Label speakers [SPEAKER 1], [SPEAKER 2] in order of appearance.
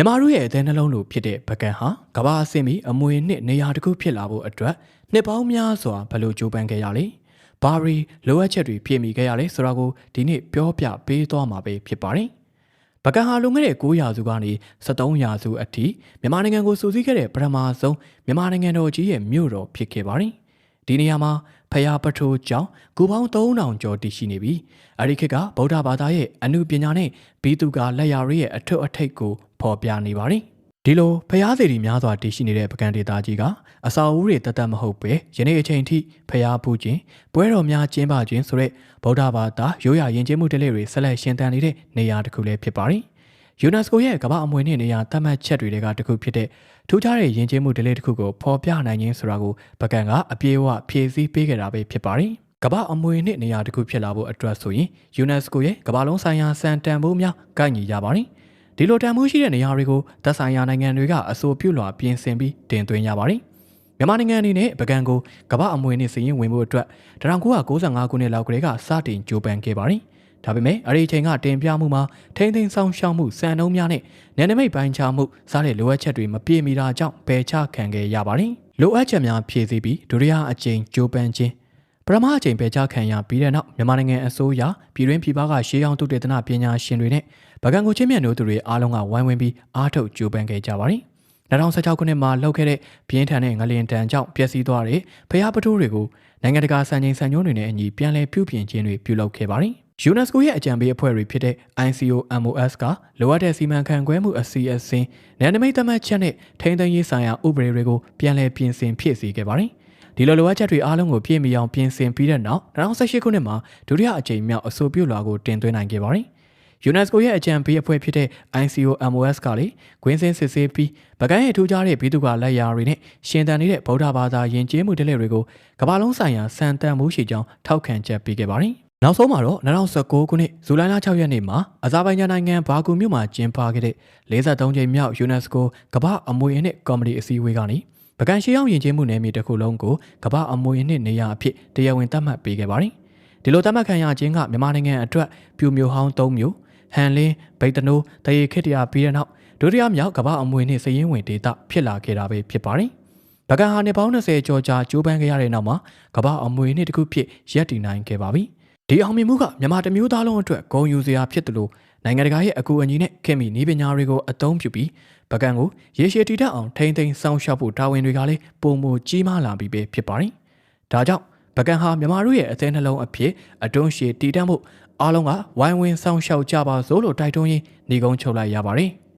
[SPEAKER 1] မြန်မာတို့ရဲ့အသေးနှလုံးလိုဖြစ်တဲ့ပကံဟာကမ္ဘာအဆင့်မီအမွေနှစ်နေရာတစ်ခုဖြစ်လာဖို့အတွက်နှစ်ပေါင်းများစွာဘယ်လိုကြိုးပမ်းခဲ့ရလဲဘာရီလိုအပ်ချက်တွေဖြည့်မိခဲ့ရလဲဆိုတာကိုဒီနေ့ပြောပြပေးသွားမှာပဲဖြစ်ပါတယ်ပကံဟာလွန်ခဲ့တဲ့9ရာစုကနေ73ရာစုအထိမြန်မာနိုင်ငံကိုစူးစီးခဲ့တဲ့ပထမဆုံးမြန်မာနိုင်ငံတော်ကြီးရဲ့မြို့တော်ဖြစ်ခဲ့ပါတယ် ဒီနေရာမှာဖယားပထိုးကျောင်းဂူပေါင်း3000ကျော်တည်ရှိနေပြီးအရိခေတ်ကဗုဒ္ဓဘာသာရဲ့အနုပညာနဲ့ဘီသူကလက်ရာတွေရဲ့အထွတ်အထိပ်ကိုဖော်ပြနေပါတယ်ဒီလိုဖျားစီတီများစွာတည်ရှိနေတဲ့ပကံဒေတာကြီးကအစာအုပ်တွေတသက်မဟုတ်ပဲယနေ့အချိန်ထိဖျားပူခြင်းပွဲတော်များကျင်းပခြင်းဆိုတဲ့ဗုဒ္ဓဘာသာရိုးရာယဉ်ကျေးမှုတလေးတွေဆက်လက်ရှင်သန်နေတဲ့နေရာတစ်ခုလည်းဖြစ်ပါတယ်။ UNESCO ရဲ့ကမ္ဘာအမွေနှင့်နေရာသတ်မှတ်ချက်တွေကတစ်ခုဖြစ်တဲ့ထူးခြားတဲ့ယဉ်ကျေးမှုဒလေးတစ်ခုကိုဖော်ပြနိုင်ခြင်းဆိုတာကိုပကံကအပြေအဝဖြည့်ဆည်းပေးခဲ့တာပဲဖြစ်ပါတယ်။ကမ္ဘာအမွေနှင့်နေရာတစ်ခုဖြစ်လာဖို့အတွက်ဆိုရင် UNESCO ရဲ့ကမ္ဘာလုံးဆိုင်ရာစံတန်ဖိုးများကိုက်ညီရပါတယ်။ဒီလိုတန်ဖိုးရှိတဲ့နေရာတွေကိုသက်ဆိုင်ရာနိုင်ငံတွေကအဆိုပြုလွှာပြင်ဆင်ပြီးတင်သွင်းရပါတယ်။မြန်မာနိုင်ငံအနေနဲ့ပကံကိုကမ္ဘာအမွေနှင့်စည်ရင်ဝင်ဖို့အတွက်1995ခုနှစ်လောက်ကလေးကစတင်ကြိုးပမ်းခဲ့ပါတယ်။ ဒါပေမဲ့အဲ့ဒီအချိန်ကတင်ပြမှုမှာထိမ့်သိမ်းဆောင်ရှောက်မှုစံနှုန်းများနဲ့နယ်နိမိတ်ပိုင်းခြားမှုစားတဲ့လိုအပ်ချက်တွေမပြည့်မီတာကြောင့်ပယ်ချခံခဲ့ရပါတယ်။လိုအပ်ချက်များဖြည့်ဆည်းပြီးဒုတိယအကြိမ်ကြိုးပမ်းခြင်းပထမအကြိမ်ပယ်ချခံရပြီးတဲ့နောက်မြန်မာနိုင်ငံအစိုးရပြည်တွင်းပြည်ပကရှေးအောင်သုတေသနပညာရှင်တွေနဲ့ဗကံကိုချင်းမြတ်တို့သူတွေအားလုံးကဝိုင်းဝန်းပြီးအားထုတ်ကြိုးပမ်းခဲ့ကြပါတယ်။2016ခုနှစ်မှာလှုပ်ခဲ့တဲ့ပြင်းထန်တဲ့ငလျင်တန်ကြောင့်ပျက်စီးသွားတဲ့ဖျားပထိုးတွေကိုနိုင်ငံတကာစံချိန်စံညွှန်းတွေနဲ့အညီပြန်လည်ပြုပြင်ခြင်းတွေပြုလုပ်ခဲ့ပါတယ်။ UNESCO ရဲ့အကြံပေးအဖွဲ့တွေဖြစ်တဲ့ ICO MOS ကလိုအပ်တဲ့စီမံခန့်ခွဲမှုအစီအစဉ်နယ်နိမိတ်သတ်မှတ်ချက်နဲ့ထိန်းသိမ်းရေးဆိုင်ရာဥပဒေတွေကိုပြန်လည်ပြင်ဆင်ဖြည့်ဆည်းခဲ့ပါတယ်။ဒီလိုလိုအပ်ချက်တွေအားလုံးကိုပြည့်မီအောင်ပြင်ဆင်ပြီးတဲ့နောက်2018ခုနှစ်မှာဒုတိယအကြိမ်မြောက်အဆိုပြုလွှာကိုတင်သွင်းနိုင်ခဲ့ပါတယ်။ UNESCO ရဲ့အကြံပေးအဖွဲ့ဖြစ်တဲ့ ICO MOS ကလေဂွင်းစင်းစစ်ဆေးပြီးဗကန်းရဲ့ထူးခြားတဲ့ဘီသူကလက်ရာတွေနဲ့ရှင်သန်နေတဲ့ဗုဒ္ဓဘာသာယဉ်ကျေးမှုတလဲတွေကိုကမ္ဘာလုံးဆိုင်ရာစံတန်မှုရှိကြောင်းထောက်ခံချက်ပေးခဲ့ပါတယ်။ နောက်ဆုံးမှာတော့2019ခုနှစ်ဇူလိုင်လ6ရက်နေ့မှာအဇာဘိုင်ဂျန်နိုင်ငံဘာကူမြို့မှာကျင်းပခဲ့တဲ့53ကြိမ်မြောက် UNESCO ကမ္ဘာအမွေအနှစ်ကော်မတီအစည်းအဝေးကနေပကံရှိအောင်ယဉ်ကျေးမှုနယ်မြေတစ်ခုလုံးကိုကမ္ဘာအမွေအနှစ်နေရာအဖြစ်တရားဝင်သတ်မှတ်ပေးခဲ့ပါတယ်။ဒီလိုသတ်မှတ်ခံရခြင်းကမြန်မာနိုင်ငံအတွက်ပြူမျိုးဟောင်း၃မျိုးဟန်လင်းဗိတ်တနိုးတရေခေတ္တရာပြီးတဲ့နောက်ဒုတိယမြောက်ကမ္ဘာအမွေနှင့်စည်ရင်းဝင်ဒေတာဖြစ်လာခဲ့တာပဲဖြစ်ပါတယ်။ဗကန်ဟာနှစ်ပေါင်း20ကျော်ကြာကြိုးပမ်းခဲ့ရတဲ့နောက်မှာကမ္ဘာအမွေနှင့်တစ်ခုဖြစ်ရပ်တည်နိုင်ခဲ့ပါပြီ။ ဒီအောင်မြင်မှုကမြန်မာတမျိုးသားလုံးအတွက်ဂုဏ်ယူစရာဖြစ်တယ်လို့နိုင်ငံတကာရဲ့အကူအညီနဲ့ခင်မီနည်းပညာတွေကိုအသုံးပြုပြီးဗကန်ကိုရေရှည်တည်တတ်အောင်ထိန်းသိမ်းစောင့်ရှောက်ဖို့တာဝန်တွေကလည်းပုံမကြီးမားလာပြီးပဲဖြစ်ပါတယ်။ဒါကြောင့်ဗကန်ဟာမြန်မာတို့ရဲ့အသေးနှလုံးအဖြစ်အတွန်းရှည်တည်တတ်မှုအားလုံးကဝိုင်းဝန်းဆောင်ရှောက်ကြပါစို့လို့တိုက်တွန်းရင်းညီကုန်းချုပ်လိုက်ရပါတယ်။